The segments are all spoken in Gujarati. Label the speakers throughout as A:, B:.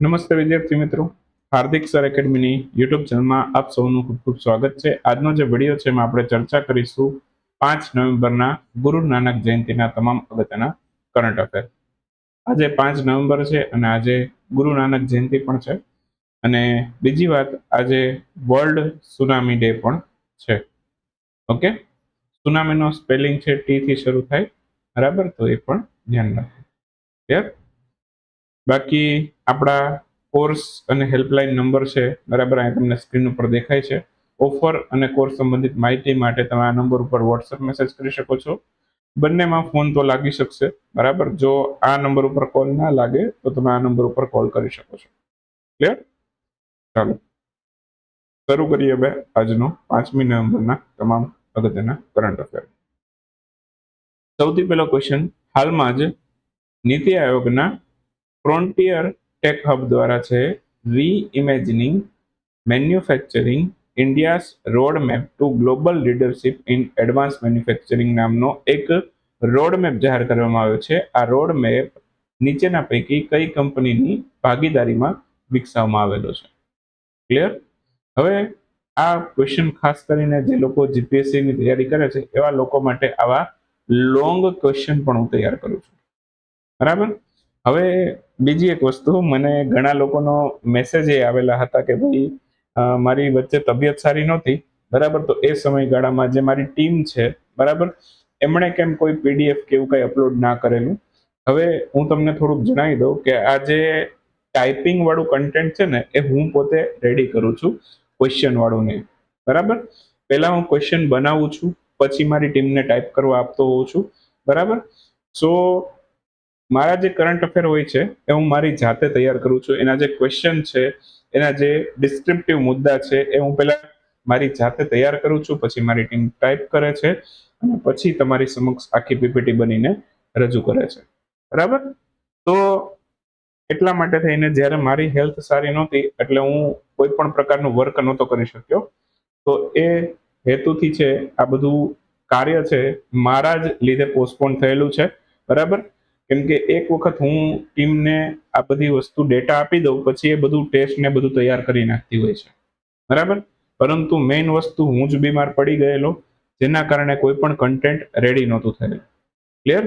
A: નમસ્તે વિદ્યાર્થી મિત્રો. હાર્દિક સર એકેડમીની યુટ્યુબ ચેનલમાં આપ સૌનું ખૂબ ખૂબ સ્વાગત છે. આજનો જે વીડિયો છે એમાં આપણે ચર્ચા કરીશું પાંચ નવેમ્બરના ગુરુ નાનક જયંતિના તમામ અગત્યના કરંટ અફેર આજે પાંચ નવેમ્બર છે અને આજે ગુરુ નાનક જયંતિ પણ છે. અને બીજી વાત, આજે વર્લ્ડ સુનામી ડે પણ છે. ઓકે સુનામીનો સ્પેલિંગ છે ટીથી શરૂ થાય. બરાબર? તો એ પણ ધ્યાન રાખો. ક્લિયર બાકી આપણા કોર્સ અને હેલ્પલાઇન નંબર છે, બરાબર, અહીં તમને સ્ક્રીન ઉપર દેખાય છે. ઓફર અને કોર્સ સંબંધિત માહિતી માટે તમે આ નંબર ઉપર વોટ્સઅપ મેસેજ કરી શકો છો. બંનેમાં ફોન તો લાગી શકશે, બરાબર? જો આ નંબર ઉપર કોલ ના લાગે, તો તમે આ નંબર ઉપર કોલ કરી શકો છો. ક્લિયર ચાલો. શરૂ કરીએ હવે આજનો પાંચમી નવેમ્બરના તમામ અગત્યના કરંટ અફેર સૌથી પહેલો ક્વેશ્ચન હાલમાં જ નીતિ આયોગના ફ્રોન્ટિયર ટેક હબ દ્વારા છે reimagining manufacturing India's road map to global leadership in advance manufacturing નામનો એક રોડ મેપ જાહેર કરવામાં આવ્યો છે. આ રોડ મેપ નીચેના પૈકી કઈ કંપનીની ભાગીદારીમાં વિકસાવવામાં આવેલો છે? ક્લિયર હવે આ ક્વેશ્ચન ખાસ કરીને જે લોકો જીપીએસસીની તૈયારી કરે છે, એવા લોકો માટે આવા લોંગ ક્વેશ્ચન પણ હું તૈયાર કરું છું. બરાબર? હવે બીજી એક વસ્તુ, મને ઘણા લોકોનો મેસેજ એ આવેલા હતા કે ભાઈ મારી વચ્ચે તબિયત સારી નહોતી, બરાબર? તો એ સમયગાળામાં જે મારી ટીમ છે, બરાબર? એમણે કેમ કોઈ પીડીએફ કે એવું કંઈ અપલોડ ના કરેલું? હવે હું તમને થોડુંક જણાવી દઉં કે આ જે ટાઈપિંગ વાળું કન્ટેન્ટ છે ને, એ હું પોતે રેડી કરું છું ક્વેશ્ચન વાળું નહીં બરાબર? પહેલા હું ક્વેશ્ચન બનાવું છું, પછી મારી ટીમને ટાઈપ કરવા આપતો હોઉં છું. બરાબર? સો મારા જે કરંટ અફેર હોય છે, એ હું મારી જાતે તૈયાર કરું છું. એના જે ક્વેશ્ચન છે, એના જે ડિસ્ક્રિપ્ટિવ મુદ્દા છે, એ હું પહેલા મારી જાતે તૈયાર કરું છું, પછી મારી ટીમ ટાઈપ કરે છે, અને પછી તમારી સમક્ષ આખી પીપીટી બનીને રજૂ કરે છે. બરાબર? તો એટલા માટે થઈને જ્યારે મારી હેલ્થ સારી નહોતી, એટલે હું કોઈ પણ પ્રકારનું વર્ક નહોતો કરી શક્યો. તો એ હેતુથી છે, આ બધું કાર્ય છે, મારા જ લીધે પોસ્ટપોન થયેલું છે. બરાબર? કેમ કે એક વખત હું ટીમને આ બધી વસ્તુ ડેટા આપી દઉં, પછી એ બધું ટેસ્ટ ને બધું તૈયાર કરી નાખતી હોય છે. બરાબર? પરંતુ મેઇન વસ્તુ હું જ બીમાર પડી ગયેલો, જેના કારણે કોઈ પણ કન્ટેન્ટ રેડી નહોતું થયેલું. ક્લિયર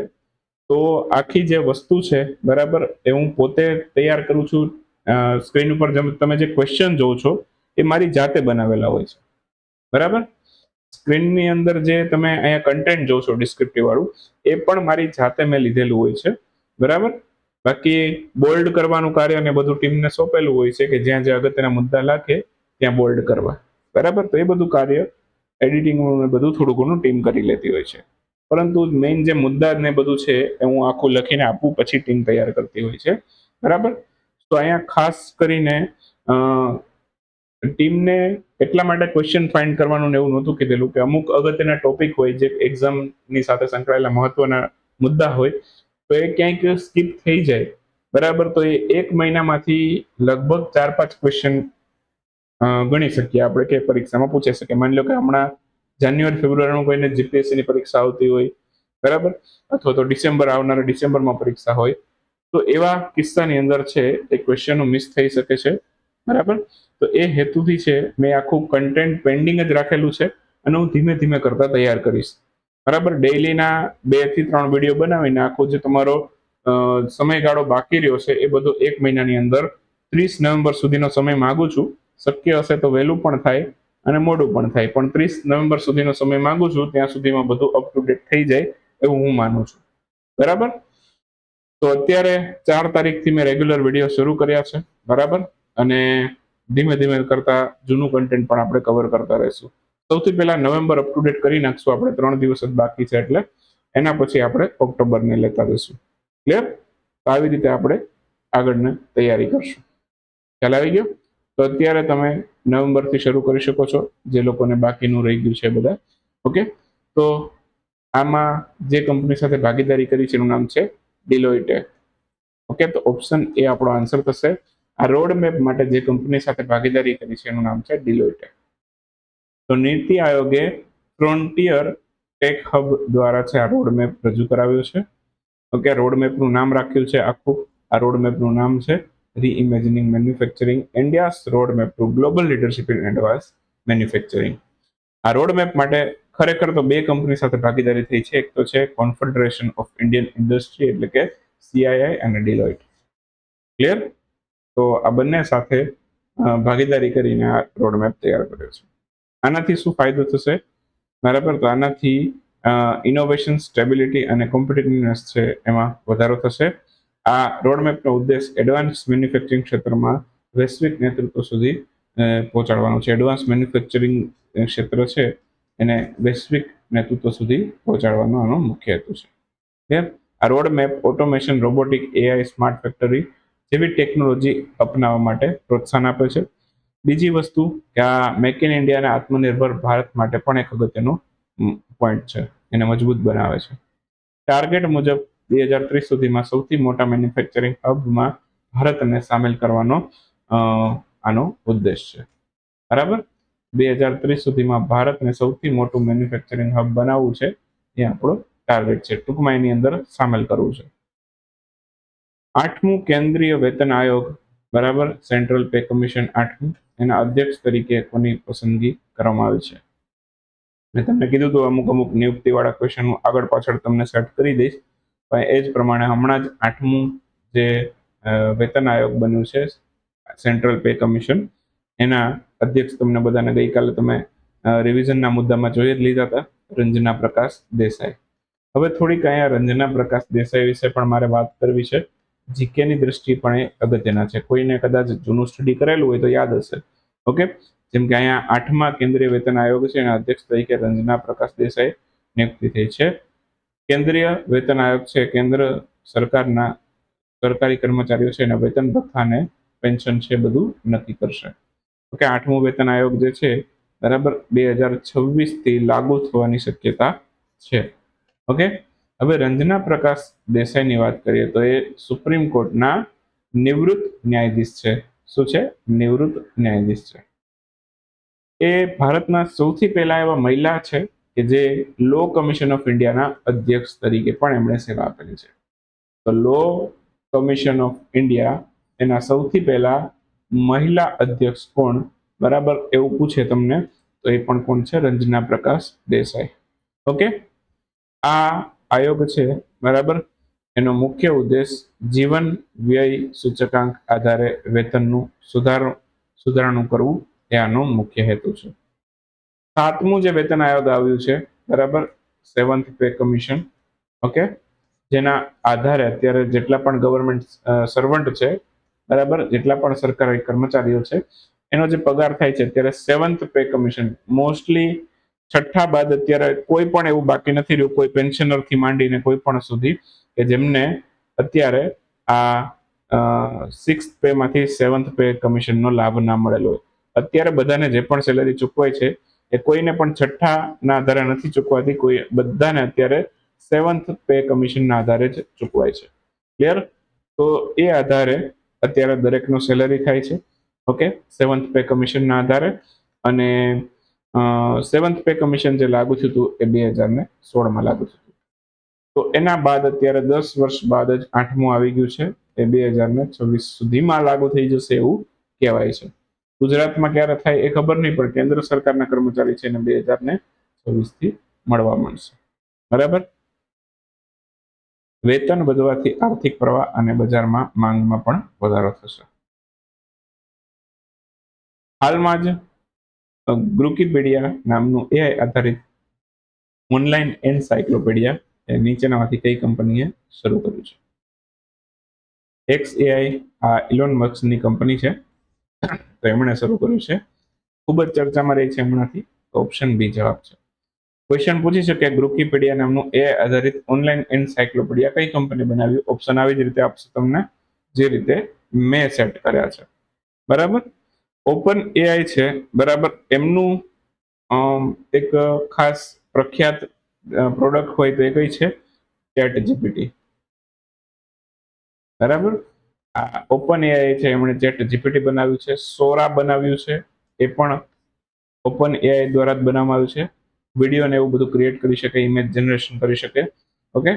A: તો આખી જે વસ્તુ છે, બરાબર, એ હું પોતે તૈયાર કરું છું. સ્ક્રીન ઉપર તમે જે ક્વેશ્ચન જોવો છો, એ મારી જાતે બનાવેલા હોય છે. બરાબર? સ્ક્રીનની અંદર જે તમે અહીંયા કન્ટેન્ટ જોશો ડિસ્ક્રિપ્ટિવ વાળું, એ પણ મારી જાતે મેં લીધેલું હોય છે. બરાબર? બાકી બોલ્ડ કરવાનું કાર્ય અને બધું ટીમને સોંપેલું હોય છે કે જ્યાં જ્યાં અગત્યના મુદ્દા લાગે, ત્યાં બોલ્ડ કરવા. બરાબર? તો એ બધું કાર્ય એડિટિંગનું બધું થોડું ઘણું ટીમ કરી લેતી હોય છે. પરંતુ મેઇન જે મુદ્દા ને બધું છે એ હું આખું લખીને આપું, પછી ટીમ તૈયાર કરતી હોય છે. બરાબર? તો અહીંયા ખાસ કરીને ટીમને એટલા માટે ક્વેશ્ચન ફાઇન્ડ કરવાનું એવું નહોતું કીધેલું કે અમુક અગત્યના ટોપિક હોય જે એક્ઝામની સાથે સંકળાયેલા મહત્વના મુદ્દા હોય, તો એ ક્યાંક સ્કીપ થઈ જાય. બરાબર? તો એ એક મહિનામાંથી લગભગ ચાર પાંચ ક્વેશ્ચન ગણી શકીએ આપણે કે પરીક્ષામાં પૂછાઈ શકે માની લો કે હમણાં જાન્યુઆરી, ફેબ્રુઆરીમાં કોઈને જીપીએસસીની પરીક્ષા આવતી હોય, બરાબર? અથવા તો ડિસેમ્બર આવનારા ડિસેમ્બરમાં પરીક્ષા હોય. તો એવા કિસ્સાની અંદર છે, એ ક્વેશ્ચનો મિસ થઈ શકે છે. બરાબર? તો એ હેતુથી છે, મેં આખું કન્ટેન્ટ પેન્ડિંગ જ રાખેલું છે અને હું ધીમે ધીમે કરતા તૈયાર કરીશ. બરાબર? ડેઈલીના બેથી ત્રણ વીડિયો બનાવીને આખો જે તમારો સમયગાળો બાકી રહ્યો છે, એ બધો એક મહિનાની અંદર ત્રીસ નવેમ્બર સુધીનો સમય માગું છું. શક્ય હશે તો વહેલું પણ થાય અને મોડું પણ થાય. પણ ત્રીસ નવેમ્બર સુધીનો સમય માંગુ છું, ત્યાં સુધીમાં બધું અપ ટુ ડેટ થઈ જાય એવું હું માનું છું. બરાબર? તો અત્યારે ચાર તારીખથી મેં રેગ્યુલર વીડિયો શરૂ કર્યા છે. બરાબર? અને ધીમે ધીમે કરતા જૂનું કન્ટેન્ટ પણ આપણે કવર કરતા રહીશું. સૌથી પહેલા નવેમ્બર અપ ટુ ડેટ કરી નાખશું. આપણે ત્રણ દિવસ જ બાકી છે એટલે એના પછી આપણે ઓક્ટોબરને લેતા જઈશું. ક્લિયર તો આવી રીતે આપણે આગળને તૈયારી કરશું. ખ્યાલ આવી ગયો? તો અત્યારે તમે નવેમ્બરથી શરૂ કરી શકો છો. જે લોકોને બાકીનું રહી ગયું છે બધા. ઓકે તો આમાં જે કંપની સાથે ભાગીદારી કરી છે, એનું નામ છે ડિલોઇટે ઓકે તો ઓપ્શન એ આપણો આન્સર થશે. આ રોડ મેપ માટે જે કંપની સાથે ભાગીદારી કરી છે, એનું નામ છે ડિલોઇટે તો નીતિ આયોગે ફ્રોન્ટિયર ટેક હબ દ્વારા છે આ રોડ મેપ રજૂ કરાવ્યો છે. ઓકે રોડ મેપનું નામ રાખ્યું છે આખું. આ રોડ મેપનું નામ છે reimagining manufacturing India's road map to global leadership in advance manufacturing આ રોડ મેપ માટે ખરેખર તો બે કંપની સાથે ભાગીદારી થઈ છે. એક તો છે કોન્ફેડરેશન ઓફ ઇન્ડિયન ઇન્ડસ્ટ્રી એટલે કે સીઆઈઆઈ અને ડિલોઇટ ક્લિયર તો આ બંને સાથે ભાગીદારી કરીને આ રોડમેપ તૈયાર કર્યો છે. આનાથી શું ફાયદો થશે? બરાબર તો આનાથી ઇનોવેશન સ્ટેબિલિટી અને કોમ્પિટિટિવનેસ છે એમાં વધારો થશે. આ રોડમેપનો ઉદ્દેશ એડવાન્સ મેન્યુફેક્ચરિંગ ક્ષેત્રમાં વૈશ્વિક નેતૃત્વ સુધી પહોંચાડવાનો છે. એડવાન્સ મેન્યુફેક્ચરિંગ ક્ષેત્ર છે એને વૈશ્વિક નેતૃત્વ સુધી પહોંચાડવાનો આનો મુખ્ય હેતુ છે. આ road map automation robotic AI smart factory જેવી ટેકનોલોજી અપનાવવા માટે પ્રોત્સાહન આપે છે. બીજી વસ્તુ કે આ મેક ઇન ઇન્ડિયા આત્મનિર્ભર ભારત માટે પણ એક અગત્યનો પોઈન્ટ છે. એને મજબૂત બનાવે છે. ટાર્ગેટ મુજબ બે હજાર ત્રીસ સુધીમાં સૌથી મોટા મેન્યુફેક્ચરિંગ હબમાં ભારતને સામેલ કરવાનો આનો ઉદ્દેશ છે. બરાબર? બે હજાર ત્રીસ સુધીમાં ભારતને સૌથી મોટું મેન્યુફેક્ચરિંગ હબ બનાવવું છે એ આપણો ટાર્ગેટ છે. ટૂંકમાં એની અંદર સામેલ કરવું છે. આઠમું કેન્દ્રીય વેતન આયોગ, બરાબર? સેન્ટ્રલ પે કમિશન આઠમું. એના અધ્યક્ષ તરીકે કોની પસંદગી કરવામાં આવી છે? મેં તમને કીધું હતું અમુક અમુક નિયુક્તિવાળા ક્વેશ્ચન હું આગળ પાછળ તમને સેટ કરી દઈશ. પણ એ જ પ્રમાણે હમણાં જ આઠમું જે વેતન આયોગ બન્યું છે સેન્ટ્રલ પે કમિશન એના અધ્યક્ષ તમને બધાને ગઈકાલે તમે રિવિઝનના મુદ્દામાં જોઈ જ લીધા હતા, રંજના પ્રકાશ દેસાઈ. હવે થોડીક અહીંયા રંજના પ્રકાશ દેસાઈ વિશે પણ મારે વાત કરવી છે. જીકેની દ્રષ્ટિ પણ એ અગત્યના છે. કોઈને કદાચ જૂનું સ્ટડી કરેલું હોય તો યાદ હશે. ઓકે? જેમ કે અહીંયા આઠમા કેન્દ્રીય વેતન આયોગ છે એના અધ્યક્ષ તરીકે રંજના પ્રકાશ દેસાઈ નિયુક્તિ થઈ છે. કેન્દ્રીય વેતન આયોગ છે, કેન્દ્ર સરકારના સરકારી કર્મચારીઓ છે એના વેતન ભથ્થાને પેન્શન છે બધું નક્કી કરશે. ઓકે? આઠમું વેતન આયોગ જે છે, બરાબર બે હજાર છવ્વીસથી લાગુ થવાની શક્યતા છે. ઓકે? હવે રંજના પ્રકાશ દેસાઈની વાત કરીએ તો એ સુપ્રીમ કોર્ટના નિવૃત્ત ન્યાયાધીશ છે. શું છે? નિવૃત્ત ન્યાયાધીશ છે. એ ભારતના સૌથી પહેલા એવા મહિલા છે કે જે લો કમિશન ઓફ ઇન્ડિયાના અધ્યક્ષ તરીકે પણ એમણે સેવા આપેલી છે. તો લો કમિશન ઓફ ઇન્ડિયા એના સૌથી પહેલા મહિલા અધ્યક્ષ કોણ? બરાબર એવું પૂછે તમને તો એ પણ કોણ છે? રંજના પ્રકાશ દેસાઈ. ઓકે? આ આયોગ છે, બરાબર? એનો મુખ્ય ઉદ્દેશ જીવન વ્યય સૂચકાંક આધારે વેતનનું સુધાર સુધારણું કરવું એ આનો મુખ્ય હેતુ છે. સાતમું જે વેતન આયોગ આવ્યું છે, બરાબર? Seventh pay commission, okay? જેના આધારે અત્યારે જેટલા પણ ગવર્મેન્ટ સર્વન્ટ છે, બરાબર? જેટલા પણ સરકારી કર્મચારીઓ છે, એનો જે પગાર થાય છે, અત્યારે સેવન્થ પે કમિશન, મોસ્ટલી છઠ્ઠા બાદ અત્યારે કોઈ પણ એવું બાકી નથી રહ્યું, કોઈ પેન્શનરથી માંડીને કોઈ પણ સુધી, કે જેમને અત્યારે આ સિક્સ પે માંથી સેવન્થ પે કમિશનનો લાભ ના મળેલો હોય. અત્યારે બધાને જે પણ સેલરી ચૂકવાય છે, એ કોઈને પણ છઠ્ઠા ના આધારે નથી ચૂકવાતી, કોઈ બધાને અત્યારે સેવન્થ પે કમિશનના આધારે જ ચૂકવાય છે. ક્લિયર તો એ આધારે અત્યારે દરેકનો સેલરી થાય છે. ઓકે સેવન્થ પે કમિશનના આધારે. અને સેવન્થ પે કમિશન જે લાગુ થયું હતું એ બે હજાર ને સોળમાં લાગુ થયું હતું. તો એના બાદ અત્યારે દસ વર્ષ બાદ જ આઠમું આવી ગયું છે. એ બે હજાર ને છવ્વીસ સુધીમાં લાગુ થઈ જશે એવું કહેવાય છે. ગુજરાતમાં ક્યારે થાય એ ખબર નહીં, પણ કેન્દ્ર સરકારના કર્મચારી છે એને બે હજાર ને છવ્વીસથી મળવા મળશે. બરાબર? વેતન વધવાથી આર્થિક પ્રવાહ અને બજારમાં માંગમાં પણ વધારો થશે. હાલમાં જ ગ્રુકીપીડિયા નામનું એઆઈ આધારિત ઓનલાઈન એન્સાયક્લોપીડિયા એ નીચેનામાંથી કઈ કંપનીએ શરૂ કર્યું છે? એક્સ એઆઈ આ ઇલોન મક્સની કંપની છે. તો એમણે શરૂ કર્યું છે. ખૂબ જ ચર્ચામાં રહી છે હમણાંથી. ઓપ્શન બી જવાબ છે. ક્વેશ્ચન પૂછી શકે ગ્રુકીપીડિયા નામનું એ આધારિત ઓનલાઈન એન્સાયક્લોપીડિયા કઈ કંપની બનાવ્યું? ઓપ્શન આવી જ રીતે આપશે તમને જે રીતે મેં સેટ કર્યા છે. બરાબર? ઓપન એઆઈ છે, બરાબર? એમનું એક ખાસ પ્રખ્યાત પ્રોડક્ટ હોય તો એ કઈ છે? ચેટ જીપીટી બરાબર? આ ઓપન એઆઈ છે, એમણે ચેટ જીપીટી બનાવ્યું છે, સોરા બનાવ્યું છે, એ પણ ઓપન એઆઈ દ્વારા જ બનાવવામાં આવ્યું છે. વીડિયો ને એવું બધું ક્રિએટ કરી શકે ઇમેજ જનરેશન કરી શકે. ઓકે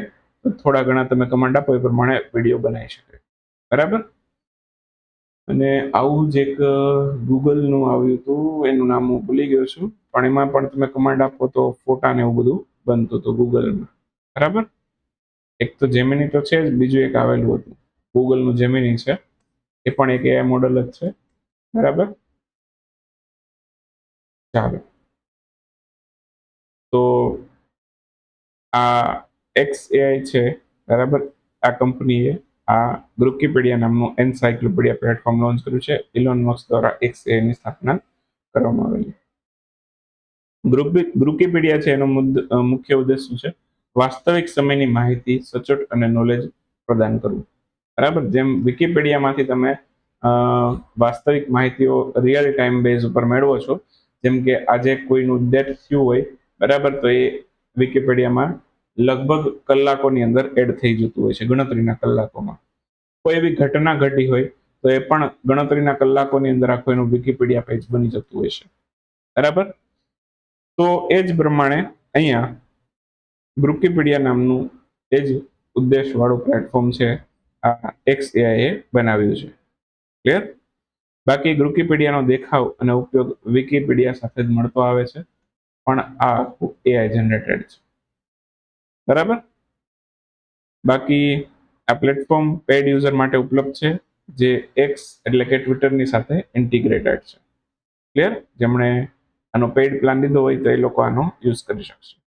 A: થોડા ઘણા તમે કમાન્ડ આપો, એ પ્રમાણે વીડિયો બનાવી શકે. બરાબર? અને આવું જ એક ગૂગલનું આવ્યું હતું, એનું નામ હું ભૂલી ગયો છું, પણ એમાં પણ તમે કમાન્ડ આપો તો ફોટા ને એવું બધું બનતું હતું ગૂગલમાં બરાબર? એક તો જેમિની તો છે જ, બીજું એક આવેલું હતું. ગૂગલનું જેમિની છે. એ પણ એક એઆઈ મોડલ જ છે. બરાબર? ચાલો. તો આ એક્સ એઆઈ છે. બરાબર? આ કંપનીએ આ ગ્રુપકીપીડિયા નામનું એન્સાયક્લોપીડિયા પ્લેટફોર્મ લોન્ચ કર્યું છે. ઇલોન મક્સ દ્વારા એક્સએની સ્થાપના કરવામાં આવેલી. ગ્રુપી છે, એનો મુખ્ય ઉદ્દેશ શું છે? વાસ્તવિક સમયની માહિતી, સચોટ અને નોલેજ પ્રદાન કરવું. બરાબર? જેમ વિકીપીડિયામાંથી તમે વાસ્તવિક માહિતીઓ રિયલ ટાઈમ બેઝ ઉપર મેળવો છો, જેમ કે આજે કોઈનું ડેથ થયું હોય, બરાબર? તો એ વિકીપીડિયામાં લગભગ કલાકોની અંદર એડ થઈ જતું હોય છે, ગણતરીના કલાકોમાં. કોઈ એવી ઘટના ઘટી હોય, તો એ પણ ગણતરીના કલાકોની અંદર આખું એનું વિકીપીડિયા પેજ બની જતું હોય છે. બરાબર? તો એ જ પ્રમાણે અહીંયા વિકીપીડિયા નામનું એ જ ઉદ્દેશવાળું પ્લેટફોર્મ છે, આ એક્સ એઆઈએ બનાવ્યું છે. ક્લિયર બાકી ગ્રુકીપીડિયાનો દેખાવ અને ઉપયોગ વિકીપીડિયા સાથે જ મળતો આવે છે, પણ આ એઆઈ જનરેટેડ છે. બરાબર? બાકી આ પ્લેટફોર્મ પેડ યુઝર માટે ઉપલબ્ધ છે, જે એક્સ એટલે કે ટ્વિટરની સાથે ઇન્ટિગ્રેટેડ છે. ક્લિયર જેમણે આનો પેઇડ પ્લાન લીધો હોય તો એ લોકો આનો યુઝ કરી શકશે.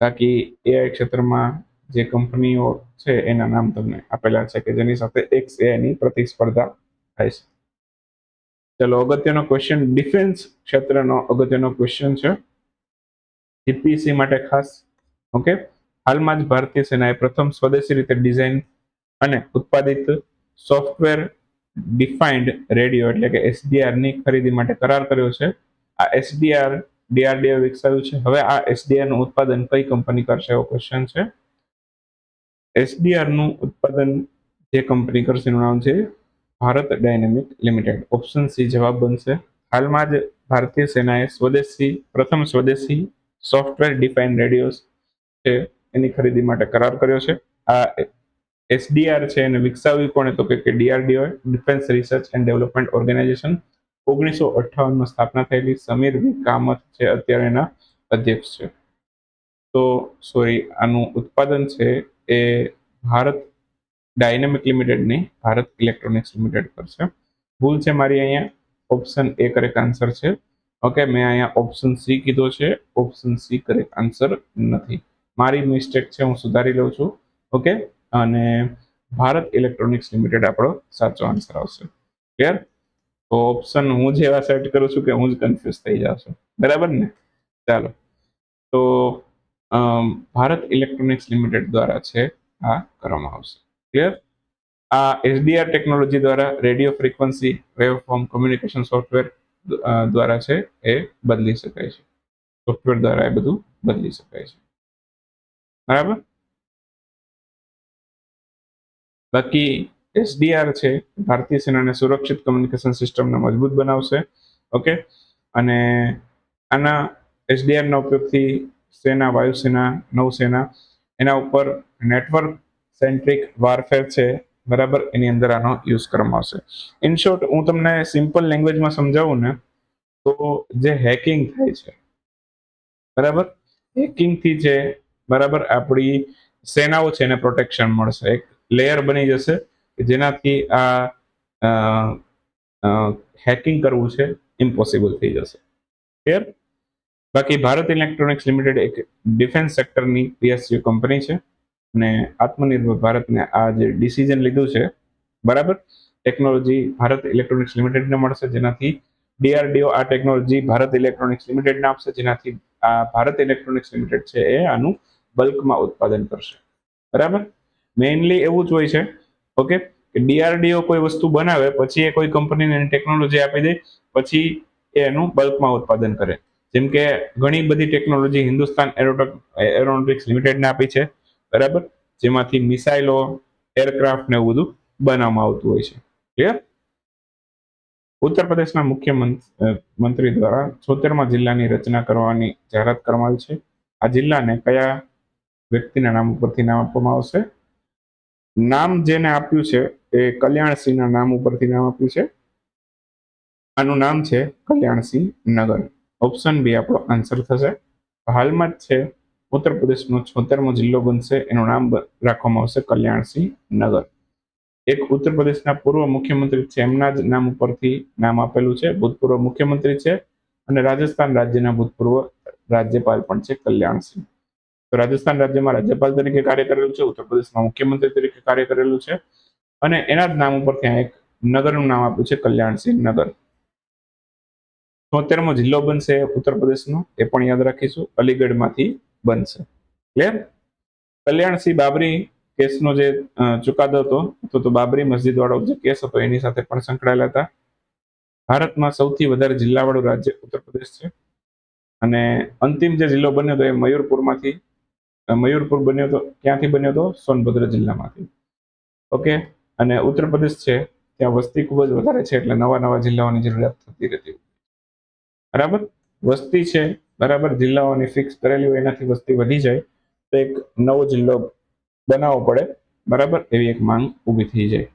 A: બાકી એઆઈ ક્ષેત્રમાં જે કંપનીઓ છે એના નામ તમને આપેલા છે કે જેની સાથે એક્સ એઆઈની પ્રતિસ્પર્ધા થાય છે. ચલો, અગત્યનો ક્વેશ્ચન ડિફેન્સ ક્ષેત્રનો અગત્યનો ક્વેશ્ચન છે. જીપીસી માટે ખાસ ઓકે? હાલમાં જ ભારતીય સેનાએ પ્રથમ સ્વદેશી રીતે ડિઝાઇન અને ઉત્પાદિત સોફ્ટવેર ડિફાઇન્ડ રેડિયો એટલે કે એસડીઆરની ખરીદી માટે કરાર કર્યો છે. આ એસડીઆર ડીઆરડીઓ વિકસાવ્યું છે. હવે આ એસડીઆરનું ઉત્પાદન કઈ કંપની કરશે એવો ક્વેશ્ચન છે. એસડીઆરનું ઉત્પાદન જે કંપની કરશે એનું નામ છે Bharat dynamic limited option C જવાબ બનશે. હાલમાં જ ભારતીય સેનાએ સ્વદેશી, પ્રથમ સ્વદેશી સોફ્ટવેર ડિફાઇન રેડિયોસ છે, એની ખરીદી માટે કરાર કર્યો છે. આ એસડીઆર છે એને વિકસાવ્યું કોણે તો કે DRDO defence research and development organisation ઓગણીસો અઠ્ઠાવનમાં સ્થાપના થયેલી સમીર વી કામત છે, અત્યારે એના અધ્યક્ષ છે. તો સોરી આનું ઉત્પાદન છે એ ભારત ડાયનેમિક લિમિટેડની ભારત ઇલેક્ટ્રોનિક્સ લિમિટેડ કરશે ભૂલ છે મારી અહીંયા? ઓપ્શન એ કરેક્ટ આન્સર છે. ઓકે મેં અહીંયા ઓપ્શન સી કીધો છે. ઓપ્શન સી કરેક્ટ આન્સર નથી. મારી મિસ્ટેક છે, હું સુધારી લઉં છું, ઓકે? અને ભારત ઇલેક્ટ્રોનિક્સ લિમિટેડ આપણો સાચો આન્સર આવશે. ક્લિયર તો ઓપ્શન હું જેવા સેટ કરું છું કે હું જ કન્ફ્યુઝ થઈ જાઉં બરાબર ને? ચાલો. તો ભારત ઇલેક્ટ્રોનિક્સ લિમિટેડ દ્વારા છે, આ કરવામાં આવશે. ક્લિયર આ એસડીઆર ટેકનોલોજી દ્વારા radio frequency, waveform, communication software દ્વારા છે, એ બદલી શકાય છે. સોફ્ટવેર દ્વારા એ બધું બદલી શકાય છે. બરાબર? બાકી એસડીઆર છે, ભારતીય સેનાને સુરક્ષિત કમ્યુનિકેશન સિસ્ટમને મજબૂત બનાવશે, ઓકે? અને આના એસડીઆરના ઉપયોગથી સેના, વાયુસેના, નૌસેના, એના ઉપર નેટવર્ક સેન્ટ્રિક વારફેર છે, બરાબર? એની અંદર આનો યુઝ કરવામાં આવશે. ઇન શોર્ટ હું તમને સિમ્પલ લેંગ્વેજમાં સમજાવું ને, તો જે હેકિંગ થાય છે, બરાબર? હેકિંગથી છે બરાબર? આપણી સેનાઓ છે એને પ્રોટેક્શન મળશે. એક લેયર બની જશે જેનાથી આ હેકિંગ કરવું છે ઇમ્પોસિબલ થઈ જશે. ક્લિયર બાકી ભારત ઇલેક્ટ્રોનિક્સ લિમિટેડ એક ડિફેન્સ સેક્ટરની પીએસયુ કંપની છે અને આત્મનિર્ભર ભારતને આ જે ડિસિઝન લીધું છે, બરાબર? ટેકનોલોજી ભારત ઇલેક્ટ્રોનિક્સ લિમિટેડને મળશે જેનાથી ડીઆરડીઓ આ ટેકનોલોજી ભારત ઇલેક્ટ્રોનિક્સ લિમિટેડને આપશે જેનાથી આ ભારત ઇલેક્ટ્રોનિક્સ લિમિટેડ છે એ આનું બલ્કમાં ઉત્પાદન કરશે. બરાબર? મેઇનલી એવું જ હોય છે. ઓકે કે ડીઆરડીઓ કોઈ વસ્તુ બનાવે, પછી એ કોઈ કંપનીને ટેકનોલોજી આપી દે, પછી એનું બલ્કમાં ઉત્પાદન કરે. જેમ કે ઘણી બધી ટેકનોલોજી હિન્દુસ્તાન એરોનોટિક્સ લિમિટેડને આપી છે. બરાબર? જેમાંથી મિસાઇલો એરક્રાફ્ટ ને એવું બધું બનાવવામાં આવતું હોય છે. ક્લિયર ઉત્તર પ્રદેશના મુખ્ય મંત્રી દ્વારા છોતેરમા જિલ્લાની રચના કરવાની જાહેરાત કરવામાં આવી છે. આ જિલ્લાને કયા વ્યક્તિના નામ ઉપરથી નામ આપવામાં આવશે. નામ જેને આપ્યું છે એ કલ્યાણસિંહના નામ ઉપરથી નામ આપ્યું છે. આનું નામ છે કલ્યાણસિંહ નગર. ઓપ્શન બી આપણો આન્સર થશે. હાલમાં જ છે ઉત્તર પ્રદેશનો છોતેરમો જિલ્લો બનશે. એનું નામ રાખવામાં આવશે કલ્યાણસિંહ નગર. એક ઉત્તર પ્રદેશના પૂર્વ મુખ્યમંત્રી છે, એમના જ નામ ઉપરથી નામ આપેલું છે. ભૂતપૂર્વ મુખ્યમંત્રી છે અને રાજસ્થાન રાજ્યના ભૂતપૂર્વ રાજ્યપાલ પણ છે કલ્યાણસિંહ. તો રાજસ્થાન રાજ્યમાં રાજ્યપાલ તરીકે કાર્ય કરેલું છે ઉત્તર પ્રદેશમાં મુખ્યમંત્રી તરીકે કાર્ય કરેલું છે. અને એના જ નામ ઉપરથી આ એક નગરનું નામ આપ્યું છે, કલ્યાણસિંહ નગર. તોતેરમો જિલ્લો બનશે ઉત્તર પ્રદેશનો એ પણ યાદ રાખીશું, અલીગઢમાંથી બનશે. ક્લિયર કલ્યાણસિંહ બાબરી કેસનો જે ચુકાદો હતો, તો તો બાબરી મસ્જિદ વાળો જે કેસ હતો, એની સાથે પણ સંકળાયેલા હતા. ભારતમાં સૌથી વધારે જિલ્લાવાળું રાજ્ય ઉત્તર પ્રદેશ છે. અને અંતિમ જે જિલ્લો બન્યો હતો, એ મયુરપુરમાંથી મયુરપુર બન્યો હતો ક્યાંથી બન્યો હતો સોનભદ્ર જિલ્લામાંથી. ઓકે? અને ઉત્તર પ્રદેશ છે, ત્યાં વસ્તી ખૂબ જ વધારે છે, એટલે નવા નવા જિલ્લાઓની જરૂરિયાત થતી રહેતી બરાબર? વસ્તી છે, બરાબર? જિલ્લાઓની ફિક્સ કરેલી હોય, એનાથી વસ્તી વધી જાય, તો એક નવો જિલ્લો બનાવવો પડે, બરાબર? એવી એક માંગ ઊભી થઈ જાય.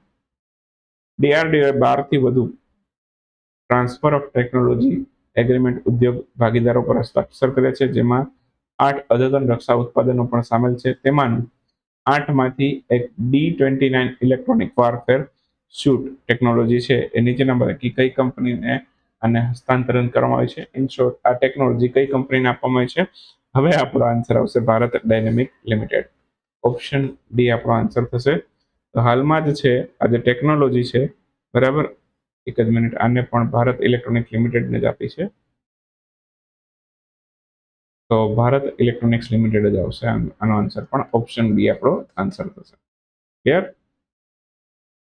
A: ડીઆરડીઓ બારથી વધુ ટ્રાન્સફર ઓફ ટેકનોલોજી એગ્રીમેન્ટ ઉદ્યોગ ભાગીદારો પર હસ્તાક્ષર કર્યા છે, જેમાં આઠ અદ્યતન રક્ષા ઉત્પાદનો પણ સામેલ છે. તેમાંનું આઠમાંથી એક D twenty nine electronic warfare suit technology છે. એ નીચેના પૈકી કઈ કંપનીને અને હસ્તાંતરણ કરવામાં આવી છે? ઇન આ ટેકનોલોજી કઈ કંપનીને આપવામાં આવી છે? હવે આપણો આન્સર આવશે Bharat dynamic limited option D આપણો આન્સર થશે. તો હાલમાં જ છે, આ જે ટેકનોલોજી છે, બરાબર? એક જ મિનિટ આને પણ ભારત ઇલેક્ટ્રોનિક લિમિટેડને જ આપી છે. તો ભારત ઇલેક્ટ્રોનિક્સ લિમિટેડ જ આવશે આનો આનો આન્સર પણ ઓપ્શન બી આપણો આન્સર થશે. ક્લિયર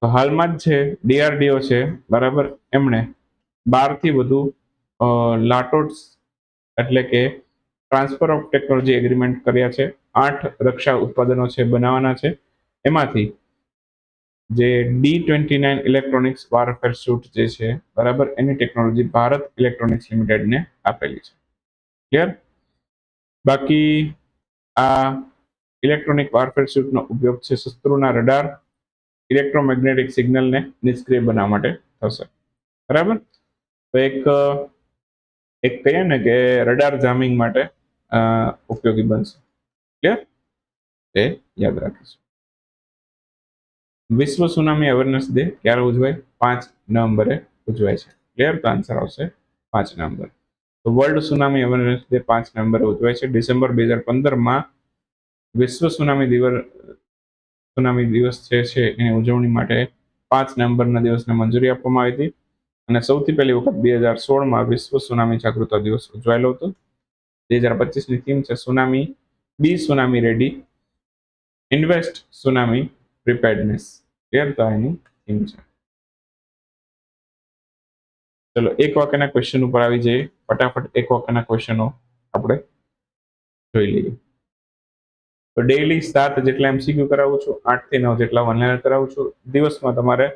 A: તો હાલમાં જ છે ડીઆરડીઓ છે, બરાબર? એમણે બારથી વધુ લાટોટ્સ એટલે કે ટ્રાન્સફર ઓફ ટેકનોલોજી એગ્રીમેન્ટ કર્યા છે. આઠ રક્ષા ઉત્પાદનો છે, બનાવવાના છે. એમાંથી જે D twenty nine electronics warfare suit જે છે, બરાબર? એની ટેકનોલોજી ભારત ઇલેક્ટ્રોનિક્સ લિમિટેડને આપેલી છે. ક્લિયર બાકી આ ઇલેક્ટ્રોનિક વારફેર સૂટનો ઉપયોગ છે શસ્ત્રોના રડાર ઇલેક્ટ્રોમેગ્નેટિક સિગ્નલને નિષ્ક્રિય બનાવવા માટે થશે. બરાબર? તો એક એક કહીએ ને કે રડાર જામિંગ માટે ઉપયોગી બનશે. ક્લિયર તે યાદ રાખીશું. વિશ્વ સુનામી અવેરનેસ ડે ક્યારે ઉજવાય? પાંચ નવેમ્બરે ઉજવાય છે. ક્લિયર તો આન્સર આવશે પાંચ November. World tsunami awareness day પાંચ નવેમ્બરે ઉજવાય છે. ડિસેમ્બર બે હજાર પંદરમાં વિશ્વ સુનામી દિવસ સુનામી દિવસ જે છે એની ઉજવણી માટે પાંચ નવેમ્બરના દિવસને મંજૂરી આપવામાં આવી હતી. અને સૌથી પહેલી વખત બે હજાર સોળમાં વિશ્વ સુનામી જાગૃતતા દિવસ ઉજવાયેલો હતો. બે હજાર પચીસની થીમ છે tsunami be tsunami ready invest tsunami preparedness clear તો એની થીમ છે. ચલો, એક વાક્યના ક્વેશ્ચન ઉપર આવી જઈએ. ફટાફટ એક વાક્યના ક્વેશ્ચનો આપણે જોઈ લઈએ. તો ડેઈલી સાત જેટલા એમસીક્યુ કરાવું છું, આઠથી નવ જેટલા ઓનલાઈન કરાવું છું. દિવસમાં તમારે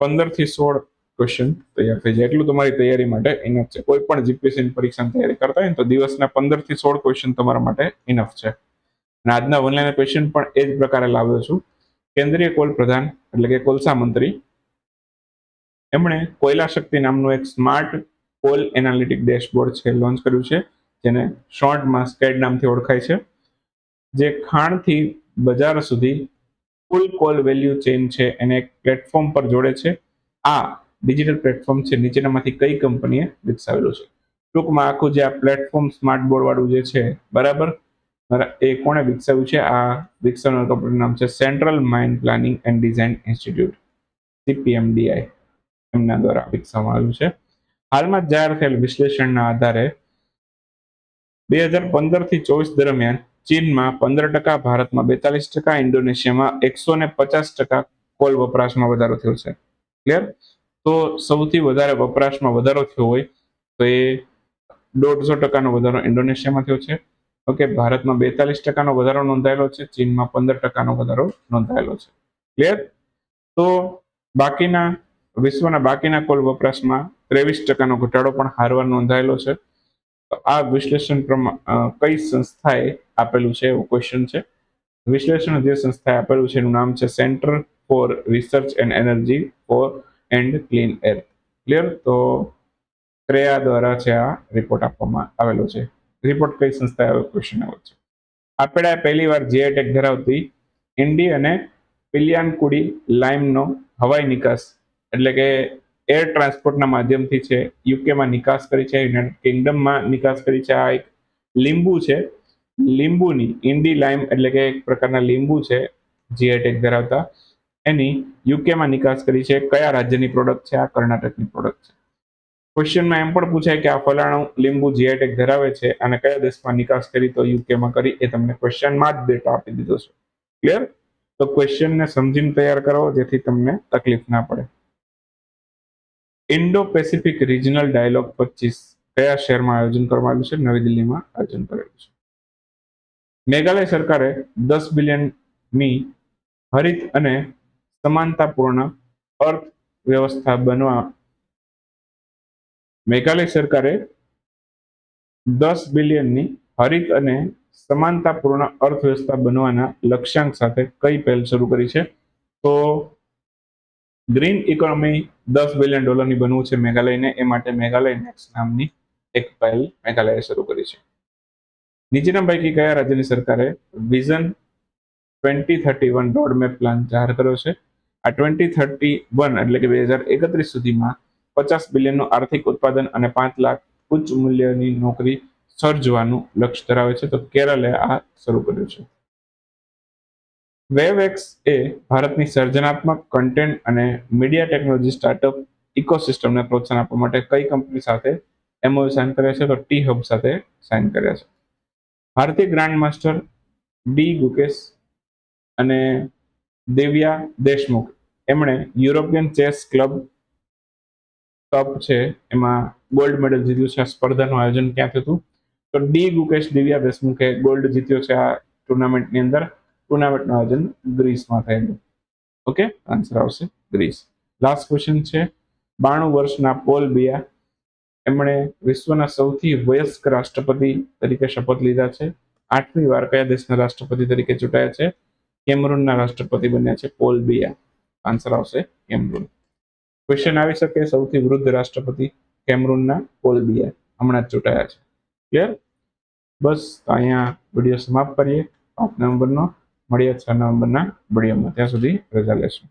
A: પંદરથી સોળ ક્વેશ્ચન તૈયાર થઈ જાય. એટલું તમારી તૈયારી માટે ઇનફ છે. કોઈ પણ જીપીએસસી પરીક્ષાની તૈયારી કરતા હોય તો દિવસના પંદરથી સોળ ક્વેશ્ચન તમારા માટે ઇનફ છે. અને આજના ઓનલાઈન ક્વેશ્ચન પણ એ જ પ્રકારે લાવ્યો છું. કેન્દ્રીય કોલ પ્રધાન, એટલે કે કોલસા મંત્રી એમણે કોયલા શક્તિ નામનું એક સ્માર્ટ કોલ એનાલિટિક ડેશબોર્ડ છે, લોન્ચ કર્યું છે, જેને શોર્ટમાં સ્કેડ નામથી ઓળખાય છે, જે ખાણથી બજાર સુધી કુલ કોલ વેલ્યુ ચેઇન છે, એને એક પ્લેટફોર્મ પર જોડે છે. આ ડિજિટલ પ્લેટફોર્મ છે, નીચેનામાંથી કઈ કંપનીએ વિકસાવેલું છે? ટૂંકમાં આખું જે આ પ્લેટફોર્મ સ્માર્ટ બોર્ડ વાળું જે છે, બરાબર? બરા- એ કોણે વિકસાવ્યું છે? આ વિકસાવનાર કંપનીનું નામ છે central mine planning and design institute, CMPDI. એમના દ્વારા વિકસાવવામાં આવ્યું છે. હાલમાં જાહેર થયેલ વિશ્લેષણના આધારે બે હજાર પંદરથી ચોવીસ દરમિયાન ચીનમાં પંદર ટકા, ભારતમાં બેતાલીસ ટકા, ઇન્ડોનેશિયામાં એકસો ને પચાસ ટકા કોલ વપરાશમાં વધારો થયો છે. ક્લિયર તો સૌથી વધારે વપરાશમાં વધારો થયો હોય તો એ દોઢસો ટકાનો વધારો ઇન્ડોનેશિયામાં થયો છે. ઓકે ભારતમાં બેતાલીસ ટકાનો વધારો નોંધાયેલો છે, ચીનમાં પંદર ટકાનો વધારો નોંધાયેલો છે. ક્લિયર તો બાકીના વિશ્વના બાકીના કોલ વપરાશમાં ત્રેવીસ ટકાનો ઘટાડો પણ હારવાર નોંધાયેલો છે. તો આ વિશ્લેષણ પ્રમાણ કઈ સંસ્થાએ આપેલું છે એવું ક્વેશ્ચન છે. વિશ્લેષણ જે સંસ્થાએ આપેલું છે એનું નામ છે centre for research and energy for and clean air clear તો ક્રેયા દ્વારા છે આ રિપોર્ટ આપવામાં આવેલો છે. રિપોર્ટ કઈ સંસ્થાએ આવેલો ક્વેશ્ચન આવ્યો છે. આપેડા પહેલી વાર જીઆઈ ટેગ ધરાવતી ઇન્ડી અને પિલિયાનકુડી લાઇમનો હવાઈ નિકાસ એટલે કે એર ટ્રાન્સપોર્ટના માધ્યમથી છે યુકેમાં નિકાસ કરી છે યુનાઇટેડ કિંગડમમાં નિકાસ કરી છે. આ એક લીંબુ છે. લીંબુની ઇન્ડી લાઇમ એટલે કે એક પ્રકારના લીંબુ છે જીઆઈ ટેગ ધરાવતા. એની યુકેમાં નિકાસ કરી છે. કયા રાજ્યની પ્રોડક્ટ છે? આ કર્ણાટકની પ્રોડક્ટ છે. ક્વેશ્ચનમાં એમ પણ પૂછાય કે આ ફલાણું લીંબુ જીઆઈટેક ધરાવે છે અને કયા દેશમાં નિકાસ કરી તો યુકેમાં કરી એ તમને ક્વેશ્ચનમાં જ ડેટા આપી દીધો છે. ક્લિયર તો ક્વેશ્ચનને સમજીને તૈયાર કરો, જેથી તમને તકલીફ ના પડે. ઇન્ડો પેસિફિક રિજનલ ડાયલોગ પચીસ કયા શહેરમાં આયોજન કરવામાં આવ્યું છે? નવી દિલ્હીમાં આયોજન કરેલું છે. મેઘાલય સરકારે દસ બિલિયનની હરિત અને સમાનતાપૂર્ણ અર્થવ્યવસ્થા બનવા મેઘાલય સરકારે દસ બિલિયનની હરિત અને સમાનતાપૂર્ણ અર્થવ્યવસ્થા બનવાના લક્ષ્યાંક સાથે કઈ પહેલ શરૂ કરી છે? તો ગ્રીન ઇકોનોમી દસ બિલિયન ડોલરની બનવું છે મેઘાલયને, એ માટે મેઘાલય નેક્સ નામની એક પહેલ મેઘાલયે શરૂ કરી છે. નીચેના પૈકી કયા રાજ્યની સરકારે vision twenty thirty one roadmap plan જાહેર કર્યો છે? આ ટ્વેન્ટી થર્ટી વન એટલે કે બે હજાર એકત્રીસ સુધીમાં પચાસ બિલિયનનું આર્થિક ઉત્પાદન અને પાંચ લાખ ઉચ્ચ મૂલ્યની નોકરી સર્જવાનું લક્ષ્ય ધરાવે છે. તો કેરલે આ શરૂ કર્યું છે. વેવએક્સ એ ભારતની સર્જનાત્મક કન્ટેન્ટ અને મીડિયા ટેકનોલોજી સ્ટાર્ટઅપ ઇકોસિસ્ટમને પ્રોત્સાહન આપવા માટે કઈ કંપની સાથે એમઓયુ સાઇન કર્યા છે? તો ટી હબ સાથે સાઇન કર્યા છે. ભારતીય ગ્રાન્ડ માસ્ટર ડી ગુકેશ અને દેવ્યા દેશમુખ એમણે યુરોપિયન ચેસ ક્લબ કપ છે. એમાં ગોલ્ડ મેડલ જીત્યું છે. આ સ્પર્ધાનું આયોજન ક્યાં થયું? હતું તો ડી ગુકેશ દિવ્યા દેશમુખે ગોલ્ડ જીત્યો છે આ ટુર્નામેન્ટની અંદર. ટુર્નામેન્ટનું આયોજન ગ્રીસમાં થયેલું. ઓકે આન્સર આવશે ગ્રીસ. લાસ્ટ ક્વેશ્ચન છે. બાણું વર્ષના પોલ બિયા. એમણે વિશ્વના સૌથી વયસ્ક રાષ્ટ્રપતિ તરીકે શપથ લીધા છે. આઠમી વાર કયા દેશના રાષ્ટ્રપતિ તરીકે ચૂંટાયા છે? કેમરૂનના રાષ્ટ્રપતિ બન્યા છે પોલ બિયા. આન્સર આવશે કેમરૂન. ક્વેશ્ચન આવી શકે સૌથી વૃદ્ધ રાષ્ટ્રપતિ કેમરૂનના પોલ બિયા. હમણાં જ ચૂંટાયા છે. ક્લિયર બસ અહીંયા વીડિયો સમાપ્ત કરીએ. પાંચ નવેમ્બરનો મળીએ છ નવેમ્બરના વિડીયોમાં ત્યાં સુધી રજા લેશું.